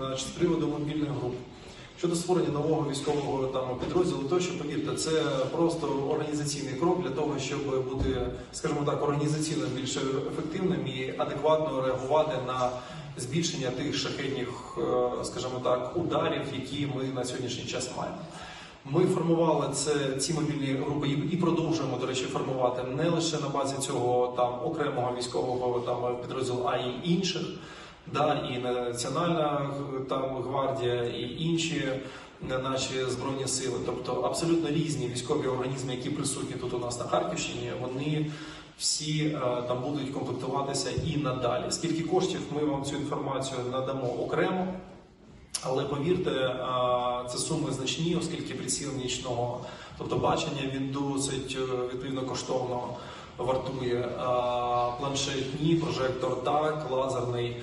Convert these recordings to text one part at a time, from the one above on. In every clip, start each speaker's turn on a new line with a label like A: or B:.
A: Значить, з приводу мобільних груп. Щодо створення нового військового там підрозділу, то що повірте, це просто організаційний крок для того, щоб бути, скажімо так, організаційно більш ефективним і адекватно реагувати на збільшення тих шахетних, е, скажімо так, ударів, які ми на сьогоднішній час маємо. Ми формували це ці мобільні групи і продовжуємо, до речі, формувати не лише на базі цього там окремого військового там підрозділу, а й інших. Да, і Національна там гвардія, і інші е, наші збройні сили, тобто абсолютно різні військові організми, які присутні тут у нас на Харківщині, вони всі е, там будуть комплектуватися і надалі. Скільки коштів ми вам цю інформацію надамо окремо. Але повірте, це суми значні, оскільки приціл нічного, тобто бачення він досить е, відповідно коштовно вартує. А, Планшет ні, прожектор так, лазерний.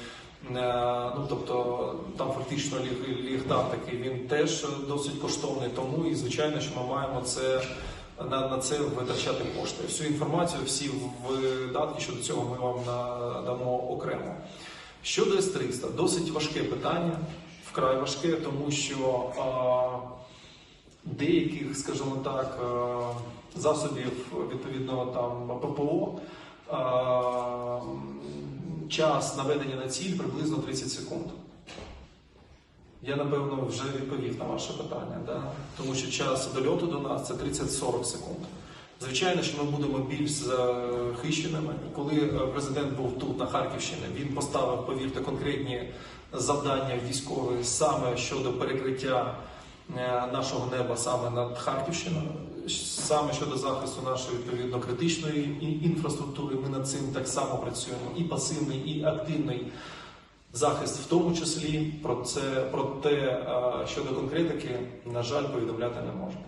A: Е, Ну тобто там фактично ліг- ліхтар такий він теж досить коштовний. Тому і звичайно, що ми маємо це на, на це витрачати кошти. Всю інформацію, всі видатки щодо цього ми вам надамо окремо. Щодо С-300, досить важке питання, вкрай важке, тому що а, деяких, скажімо так, а, засобів відповідно там ППО а, час наведення на ціль приблизно 30 секунд. Я напевно вже відповів на ваше питання, да? тому що час дольоту до нас це 30-40 секунд. Звичайно, що ми будемо більш захищеними. Коли е, президент був тут, на Харківщині, він поставив, повірте, конкретні завдання військові саме щодо перекриття е, нашого неба саме над Харківщиною, саме щодо захисту нашої відповідно критичної інфраструктури. Цим так само працюємо. І пасивний, і активний захист, в тому числі про це про те, щодо конкретики, на жаль, повідомляти не можна.